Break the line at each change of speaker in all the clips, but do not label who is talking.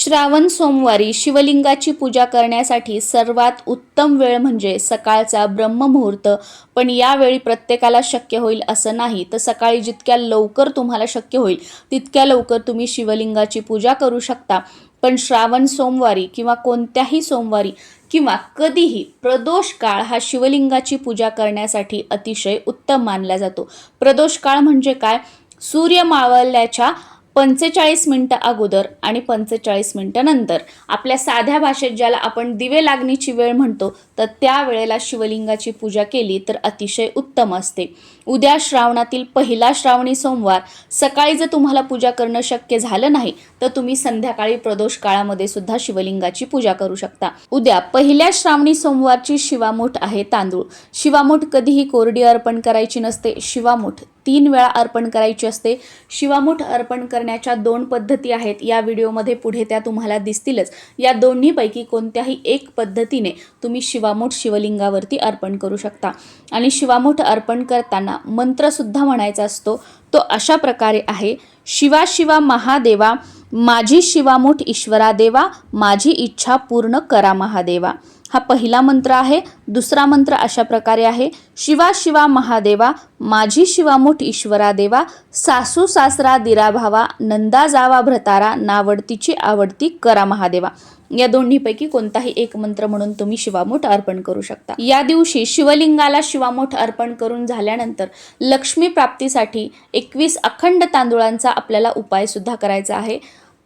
श्रावण सोमवारी शिवलिंगाची पूजा करण्यासाठी सर्वात उत्तम वेळ म्हणजे सकाळचा ब्रह्ममुहूर्त. पण यावेळी प्रत्येकाला शक्य होईल असं नाही. तर सकाळी जितक्या लवकर तुम्हाला शक्य होईल तितक्या लवकर तुम्ही शिवलिंगाची पूजा करू शकता. पण श्रावण सोमवारी किंवा कोणत्याही सोमवारी किंवा कधीही प्रदोष काळ हा शिवलिंगाची पूजा करण्यासाठी अतिशय उत्तम मानला जातो. प्रदोष काळ म्हणजे काय? सूर्य मावळल्याच्या पंचेचाळीस मिनटं अगोदर आणि पंचेचाळीस मिनटं नंतर. आपल्या साध्या भाषेत ज्याला आपण दिवे लागणीची वेळ म्हणतो तर त्या वेळेला शिवलिंगाची पूजा केली तर अतिशय उत्तम असते. उद्या श्रावणातील पहिला श्रावणी सोमवार. सकाळी जर तुम्हाला पूजा करणं शक्य झालं नाही तर तुम्ही संध्याकाळी प्रदोष काळामध्ये सुद्धा शिवलिंगाची पूजा करू शकता. उद्या पहिल्या श्रावणी सोमवारची शिवामूठ आहे तांदूळ. शिवामूठ कधीही कोरडी अर्पण करायची नसते. शिवामूठ तीन वेळा अर्पण करायची असते. शिवामुठ अर्पण करण्याच्या दोन पद्धती आहेत. या व्हिडिओमध्ये पुढे त्या तुम्हाला दिसतीलच. या दोन्हीपैकी कोणत्याही एक पद्धतीने तुम्ही शिवामूठ शिवलिंगावरती अर्पण करू शकता. आणि शिवामूठ अर्पण करताना मंत्रसुद्धा म्हणायचा असतो. तो अशा प्रकारे आहे. शिवा शिवा महादेवा माझी शिवामूठ ईश्वरा देवा माझी इच्छा पूर्ण करा महादेवा. हा पहिला मंत्र आहे. दुसरा मंत्र अशा प्रकारे आहे. शिवा शिवा महादेवा माझी शिवामूठ ईश्वरा देवा सासू सासरा दिरा भावा नंदा जावा भ्रतारा नावडतीची आवडती करा महादेवा. या दोन्हीपैकी कोणताही एक मंत्र म्हणून तुम्ही शिवामूठ अर्पण करू शकता. या दिवशी शिवलिंगाला शिवामोठ अर्पण करून झाल्यानंतर लक्ष्मी प्राप्तीसाठी एकवीस अखंड तांदुळांचा आपल्याला उपाय सुद्धा करायचा आहे.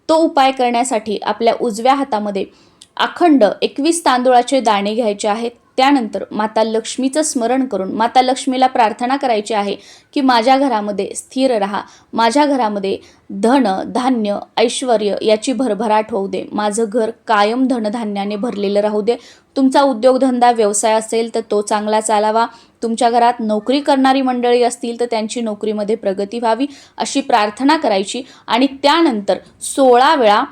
तो उपाय करण्यासाठी आपल्या उजव्या हातामध्ये अखंड एकवीस तांदूळाचे दाणे घ्यायचे आहेत. त्यानंतर माता लक्ष्मीचं स्मरण करून माता लक्ष्मीला प्रार्थना करायची आहे की माझ्या घरामध्ये स्थिर राहा. माझ्या घरामध्ये धन धान्य ऐश्वर याची भरभराट होऊ दे. माझं घर कायम धनधान्याने भरलेलं राहू दे. तुमचा उद्योगधंदा व्यवसाय असेल तर तो चांगला चालावा. तुमच्या घरात नोकरी करणारी मंडळी असतील तर त्यांची नोकरीमध्ये प्रगती व्हावी अशी प्रार्थना करायची. आणि त्यानंतर सोळा वेळा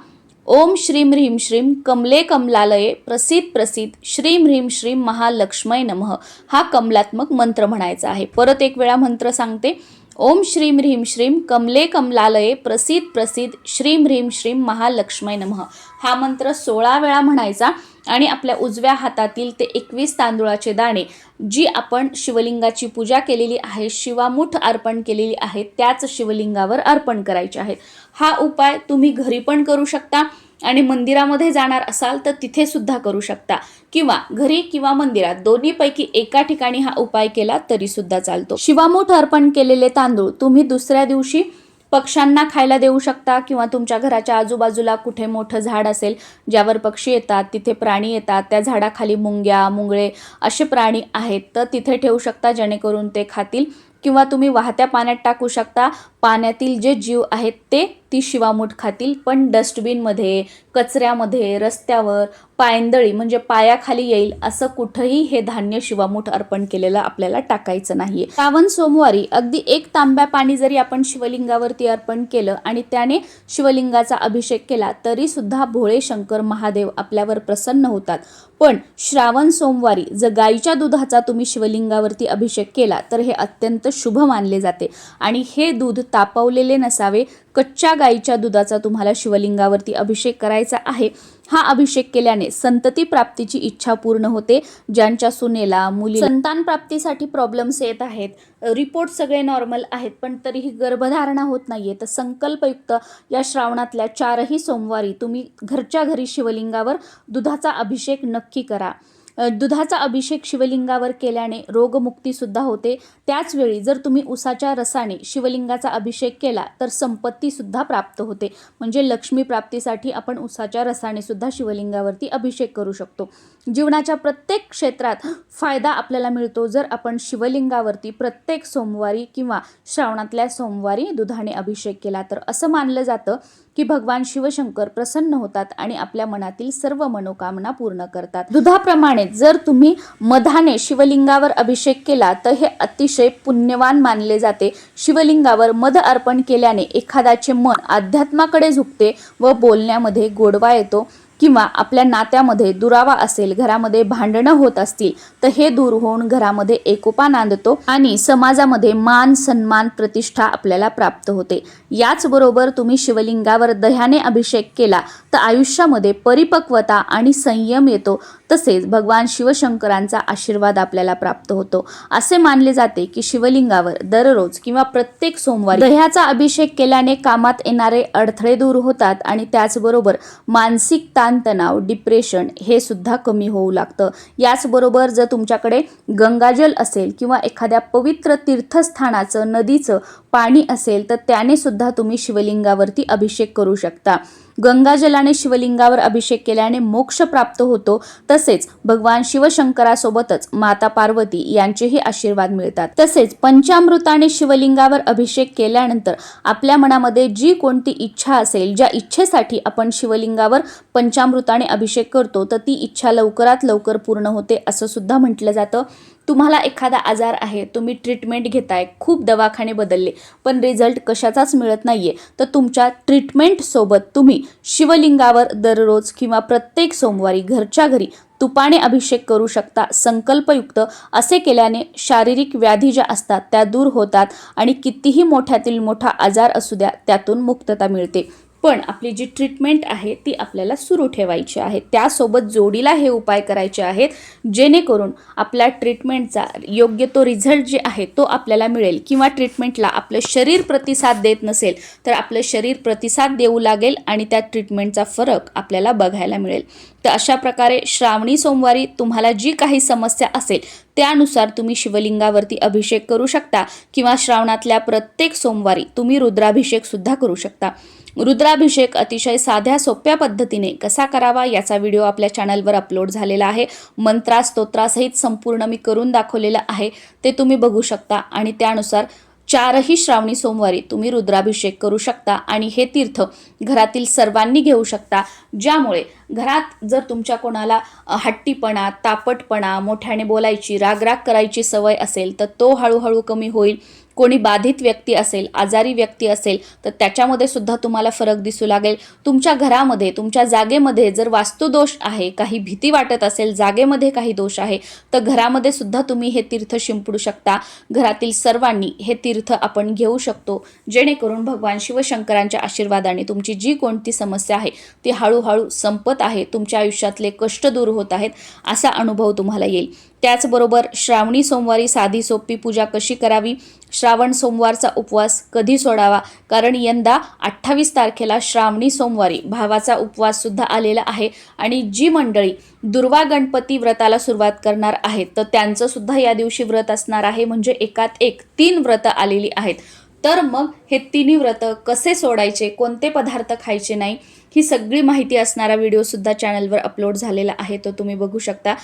ओम श्रीम ह्रीम श्रीम कमले कमलालये प्रसिद्ध प्रसिद्ध श्रीम ह्रीम श्रीम महालक्ष्मय नमः. हा कमलात्मक मंत्र म्हणायचा आहे. परत एक वेळा मंत्र सांगते. ओम श्रीम ह्रीम श्रीम कमले कमलालये प्रसिद्ध प्रसिद्ध श्रीम ह्रीम श्रीम महालक्ष्मय नमः. हा मंत्र सोळा वेळा म्हणायचा. आणि आपल्या उजव्या हातातील ते एकवीस तांदूळाचे दाणे जी आपण शिवलिंगाची पूजा केलेली आहे शिवामुठ अर्पण केलेली आहे त्याच शिवलिंगावर अर्पण करायचे आहेत. हा उपाय तुम्ही घरी पण करू शकता आणि मंदिरामध्ये जाणार असाल तर तिथे सुद्धा करू शकता. किंवा घरी किंवा मंदिरात दोन्हीपैकी एका ठिकाणी हा उपाय केला तरी सुद्धा चालतो. शिवामूठ अर्पण केलेले तांदूळ तुम्ही दुसऱ्या दिवशी पक्ष्यांना खायला देऊ शकता किंवा तुमच्या घराच्या आजूबाजूला कुठे मोठं झाड असेल ज्यावर पक्षी येतात तिथे प्राणी येतात त्या झाडाखाली मुंग्या मुंगळे असे प्राणी आहेत तर तिथे ठेवू शकता जेणेकरून ते खातील. किंवा तुम्ही वाहत्या पाण्यात टाकू शकता. पाण्यातील जे जीव आहेत ते ती शिवामूठ खातील पण डस्टबिनमध्ये कचऱ्यामध्ये रस्त्यावर पायंदळी म्हणजे पायाखाली येईल असं कुठंही हे धान्य शिवामूठ अर्पण केलेलं आपल्याला टाकायचं नाहीये. श्रावण सोमवारी अगदी एक तांब्या पाणी जरी आपण शिवलिंगावरती अर्पण केलं आणि त्याने शिवलिंगाचा अभिषेक केला तरी सुद्धा भोळे शंकर महादेव आपल्यावर प्रसन्न होतात. पण श्रावण सोमवारी जर गाईच्या दुधाचा तुम्ही शिवलिंगावरती अभिषेक केला तर हे अत्यंत शुभ मानले जाते. आणि हे दूध तापवलेले नसावे कच्च्या गाईच्या दुधाचा तुम्हाला शिवलिंगावरती अभिषेक करायचा आहे. हा अभिषेक केल्याने संतती प्राप्तीची इच्छा पूर्ण होते. ज्यांच्या सुनेला मुली संतान प्राप्तीसाठी प्रॉब्लेम्स येत आहेत. रिपोर्ट सगळे नॉर्मल आहेत पण तरीही गर्भधारणा होत नाहीये. तर संकल्पयुक्त या श्रावणातल्या चारही सोमवारी तुम्ही घरच्या घरी शिवलिंगावर दुधाचा अभिषेक नक्की करा. दुधाचा अभिषेक शिवलिंगावर केल्याने रोगमुक्तीसुद्धा होते. त्याचवेळी जर तुम्ही उसाच्या रसाने शिवलिंगाचा अभिषेक केला तर संपत्तीसुद्धा प्राप्त होते. म्हणजे लक्ष्मी प्राप्तीसाठी आपण उसाच्या रसाने सुद्धा शिवलिंगावरती अभिषेक करू शकतो. जीवनाच्या प्रत्येक क्षेत्रात फायदा आपल्याला मिळतो जर आपण शिवलिंगावरती प्रत्येक सोमवारी किंवा श्रावणातल्या सोमवारी दुधाने अभिषेक केला. तर असं मानलं जातं की भगवान शिवशंकर प्रसन्न होतात आणि आपल्या मनातील सर्व मनोकामना पूर्ण करतात. दुधाप्रमाणे जर तुम्ही मधाने शिवलिंगावर अभिषेक केला तर हे अतिशय पुण्यवान मानले जाते. शिवलिंगावर मध अर्पण केल्याने एखाद्याचे मन अध्यात्माकडे झुकते व बोलण्यामध्ये गोडवा येतो किंवा आपल्या नात्यामध्ये दुरावा असेल घरामध्ये भांडणं होत असतील तर हे दूर होऊन घरामध्ये एकोपा नांदतो आणि समाजामध्ये मान सन्मान प्रतिष्ठा आपल्याला प्राप्त होते. याचबरोबर तुम्ही शिवलिंगावर दह्याने अभिषेक केला तर आयुष्यामध्ये परिपक्वता आणि संयम येतो तसेच भगवान शिवशंकरांचा आशीर्वाद आपल्याला प्राप्त होतो. असे मानले जाते की शिवलिंगावर दररोज किंवा प्रत्येक सोमवारी दह्याचा अभिषेक केल्याने कामात येणारे अडथळे दूर होतात आणि त्याचबरोबर मानसिक ताणतणाव डिप्रेशन हे सुद्धा कमी होऊ लागतं. याचबरोबर जर तुमच्याकडे गंगाजल असेल किंवा एखाद्या पवित्र तीर्थस्थानाचं नदीचं पाणी असेल तर त्याने सुद्धा तुम्ही शिवलिंगावरती अभिषेक करू शकता. गंगाजलाने शिवलिंगावर अभिषेक केल्याने मोक्ष प्राप्त होतो तसेच भगवान शिवशंकरासोबतच माता पार्वती यांचेही आशीर्वाद मिळतात. तसेच पंचामृताने शिवलिंगावर अभिषेक केल्यानंतर आपल्या मनामध्ये जी कोणती इच्छा असेल ज्या इच्छेसाठी आपण शिवलिंगावर पंचामृताने अभिषेक करतो तर ती इच्छा लवकरात लवकर पूर्ण होते असं सुद्धा म्हटलं जातं. तुम्हाला एखादा आजार आहे तुम्ही ट्रीटमेंट घेताय खूप दवाखाने बदलले पण रिझल्ट कशाचाच मिळत नाहीये तर तुमच्या ट्रीटमेंटसोबत तुम्ही शिवलिंगावर दररोज किंवा प्रत्येक सोमवारी घरच्या घरी तुपाने अभिषेक करू शकता संकल्पयुक्त. असे केल्याने शारीरिक व्याधी ज्या असतात त्या दूर होतात आणि कितीही मोठ्यातील मोठा आजार असू द्या त्यातून मुक्तता मिळते. पण आपली जी ट्रीटमेंट आहे ती आपल्याला सुरू ठेवायची आहे. त्यासोबत जोडीला हे उपाय करायचे आहेत जेणेकरून आपल्या ट्रीटमेंटचा योग्य तो रिझल्ट जे आहे तो आपल्याला मिळेल किंवा ट्रीटमेंटला आपलं शरीर प्रतिसाद देत नसेल तर आपलं शरीर प्रतिसाद देऊ लागेल आणि त्या ट्रीटमेंटचा फरक आपल्याला बघायला मिळेल. तर अशा प्रकारे श्रावणी सोमवारी तुम्हाला जी काही समस्या असेल त्यानुसार तुम्ही शिवलिंगावरती अभिषेक करू शकता किंवा श्रावणातल्या प्रत्येक सोमवारी तुम्ही रुद्राभिषेक सुद्धा करू शकता. रुद्राभिषेक अतिशय साध्या सोप्या पद्धतीने कसा करावा याचा व्हिडिओ आपल्या चॅनलवर अपलोड झालेला आहे. मंत्रा स्तोत्रासहित संपूर्ण मी करून दाखवलेलं आहे. ते तुम्ही बघू शकता आणि त्यानुसार चारही श्रावणी सोमवारी तुम्ही रुद्राभिषेक करू शकता आणि हे तीर्थ घरातील सर्वांनी घेऊ शकता. ज्यामुळे घरात जर तुमच्या कोणाला हट्टीपणा तापटपणा मोठ्याने बोलायची रागराग करायची सवय असेल तर तो हळूहळू कमी होईल. कोणी बाधित व्यक्ती असेल आजारी व्यक्ती असेल तर त्याच्यामध्ये सुद्धा तुम्हाला फरक दिसू लागेल. तुमच्या घरामध्ये तुमच्या जागेमध्ये जर वास्तुदोष आहे काही भीती वाटत असेल जागेमध्ये काही दोष आहे तर घरामध्ये सुद्धा तुम्ही हे तीर्थ शिंपडू शकता. घरातील सर्वांनी हे तीर्थ आपण घेऊ शकतो. जेणेकरून भगवान शिवशंकरांच्या आशीर्वादाने तुमची जी कोणती समस्या आहे ती हळूहळू संपत आहे तुमच्या आयुष्यातले कष्ट दूर होत आहेत असा अनुभव तुम्हाला येईल. त्याचबरोबर श्रावणी सोमवारी साधी सोपी पूजा कशी करावी? श्रावण सोमवारचा उपवास कधी सोडावा? कारण यंदा अठ्ठावीस तारखेला श्रावणी सोमवारी भावाचा उपवास सुद्धा आलेला आहे आणि जी मंडळी दुर्वा गणपती व्रताला सुरुवात करणार आहेत तर त्यांचं सुद्धा या दिवशी व्रत असणार आहे. म्हणजे एकात एक तीन व्रत आलेली आहेत. तर मग हे तिन्ही व्रत कसे सोडायचे? कोणते पदार्थ खायचे नाही? ही सगळी माहिती असणारा व्हिडिओ सुद्धा चॅनलवर अपलोड झालेला आहे तो तुम्ही बघू शकता.